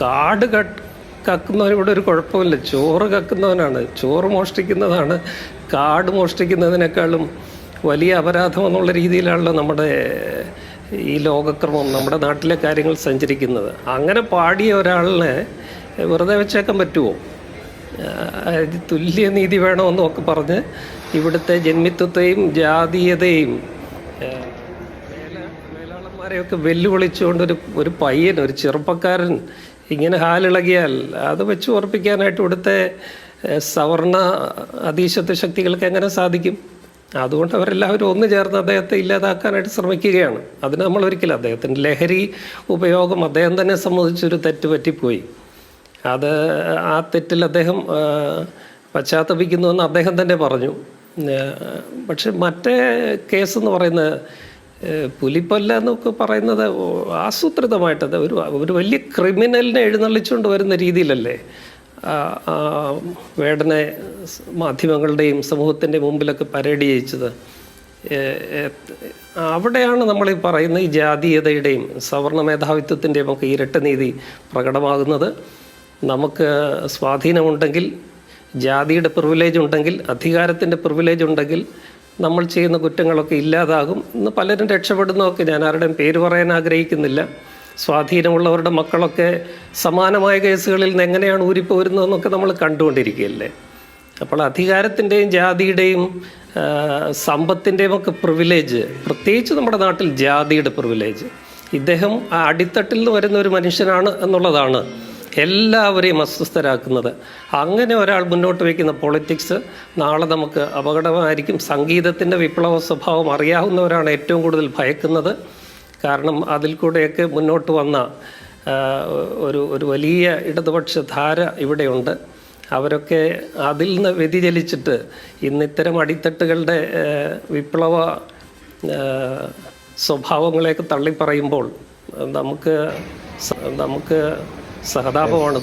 കാട് കട്ട് കക്കുന്നവനിവിടെ ഒരു കുഴപ്പമില്ല. ചോറ് കക്കുന്നവനാണ്. ചോറ് മോഷ്ടിക്കുന്നതാണ്. കാട് മോഷ്ടിക്കുന്നതിനേക്കാളും വലിയ അപരാധം എന്നുള്ള രീതിയിലാണല്ലോ നമ്മുടെ ഈ ലോകക്രമം നമ്മുടെ നാട്ടിലെ കാര്യങ്ങൾ സഞ്ചരിക്കുന്നത്. അങ്ങനെ പാടിയ ഒരാളിനെ വെറുതെ വെച്ചേക്കാൻ പറ്റുമോ തുല്യ നീതി വേണമെന്നൊക്കെ പറഞ്ഞ് ഇവിടുത്തെ ജന്മിത്വത്തെയും ജാതീയതയും മേലാളന്മാരെയൊക്കെ വെല്ലുവിളിച്ചുകൊണ്ട് ഒരു ഒരു പയ്യൻ ഒരു ചെറുപ്പക്കാരൻ ഇങ്ങനെ ഹാലിളകിയാൽ അത് വെച്ച് ഉറപ്പിക്കാനായിട്ട് ഇവിടുത്തെ സവർണ അതീശത്വ ശക്തികൾക്ക് എങ്ങനെ സാധിക്കും? അതുകൊണ്ട് അവരെല്ലാവരും ഒന്ന് ചേർന്ന് അദ്ദേഹത്തെ ഇല്ലാതാക്കാനായിട്ട് ശ്രമിക്കുകയാണ്. അതിന് നമ്മൾ ഒരിക്കലും അദ്ദേഹത്തിന്റെ ലഹരി ഉപയോഗം അദ്ദേഹം തന്നെ സംബന്ധിച്ചൊരു തെറ്റ് പറ്റിപ്പോയി. അത് ആ തെറ്റിൽ അദ്ദേഹം പശ്ചാത്തപിക്കുന്നുവെന്ന് അദ്ദേഹം തന്നെ പറഞ്ഞു. പക്ഷെ മറ്റേ കേസ് എന്ന് പറയുന്നത് പുലിപ്പല്ല എന്നൊക്കെ പറയുന്നത് ആസൂത്രിതമായിട്ടത് ഒരു ഒരു വലിയ ക്രിമിനലിനെ എഴുന്നള്ളിച്ചുകൊണ്ട് വരുന്ന രീതിയിലല്ലേ? വേടനെ മാധ്യമങ്ങളുടെയും സമൂഹത്തിന്റെ മുമ്പിലൊക്കെ പരേഡ് ചെയ്യിച്ചത്. അവിടെയാണ് നമ്മൾ ഈ പറയുന്ന ഈ ജാതീയതയുടെയും സവർണ മേധാവിത്വത്തിന്റെയും ഒക്കെ ഇരട്ട നീതി പ്രകടമാകുന്നത്. നമുക്ക് സ്വാധീനമുണ്ടെങ്കിൽ ജാതിയുടെ പ്രിവിലേജ് ഉണ്ടെങ്കിൽ അധികാരത്തിന്റെ പ്രിവിലേജ് ഉണ്ടെങ്കിൽ നമ്മൾ ചെയ്യുന്ന കുറ്റങ്ങളൊക്കെ ഇല്ലാതാകും ഇന്ന് പലരും രക്ഷപ്പെടുന്നതൊക്കെ ഞാൻ ആരുടെയും പേര് പറയാൻ ആഗ്രഹിക്കുന്നില്ല. സ്വാധീനമുള്ളവരുടെ മക്കളൊക്കെ സമാനമായ കേസുകളിൽ നിന്ന് എങ്ങനെയാണ് ഊരിപ്പോരുന്നതെന്നൊക്കെ നമ്മൾ കണ്ടുകൊണ്ടിരിക്കുകയല്ലേ? അപ്പോൾ അധികാരത്തിന്റെയും ജാതിയുടെയും സമ്പത്തിന്റെയും ഒക്കെ പ്രിവിലേജ് പ്രത്യേകിച്ച് നമ്മുടെ നാട്ടിൽ ജാതിയുടെ പ്രിവിലേജ് ഇദ്ദേഹം ആ അടിത്തട്ടിൽ നിന്ന് വരുന്ന ഒരു മനുഷ്യനാണ് എന്നുള്ളതാണ് എല്ലാവരെയും അസ്വസ്ഥരാക്കുന്നത്. അങ്ങനെ ഒരാൾ മുന്നോട്ട് വയ്ക്കുന്ന പൊളിറ്റിക്സ് നാളെ നമുക്ക് അപകടമായിരിക്കും. സംഗീതത്തിന്റെ വിപ്ലവ സ്വഭാവം അറിയാവുന്നവരാണ് ഏറ്റവും കൂടുതൽ ഭയക്കുന്നത്. കാരണം അതിൽ കൂടെയൊക്കെ മുന്നോട്ട് വന്ന ഒരു ഒരു വലിയ ഇടതുപക്ഷ ധാര ഇവിടെയുണ്ട്. അവരൊക്കെ അതിൽ നിന്ന് വ്യതിചലിച്ചിട്ട് ഇന്ന് ഇത്തരം അടിത്തട്ടുകളുടെ വിപ്ലവ സ്വഭാവങ്ങളെയൊക്കെ തള്ളിപ്പറയുമ്പോൾ നമുക്ക് നമുക്ക് സഹതാപമാണ്.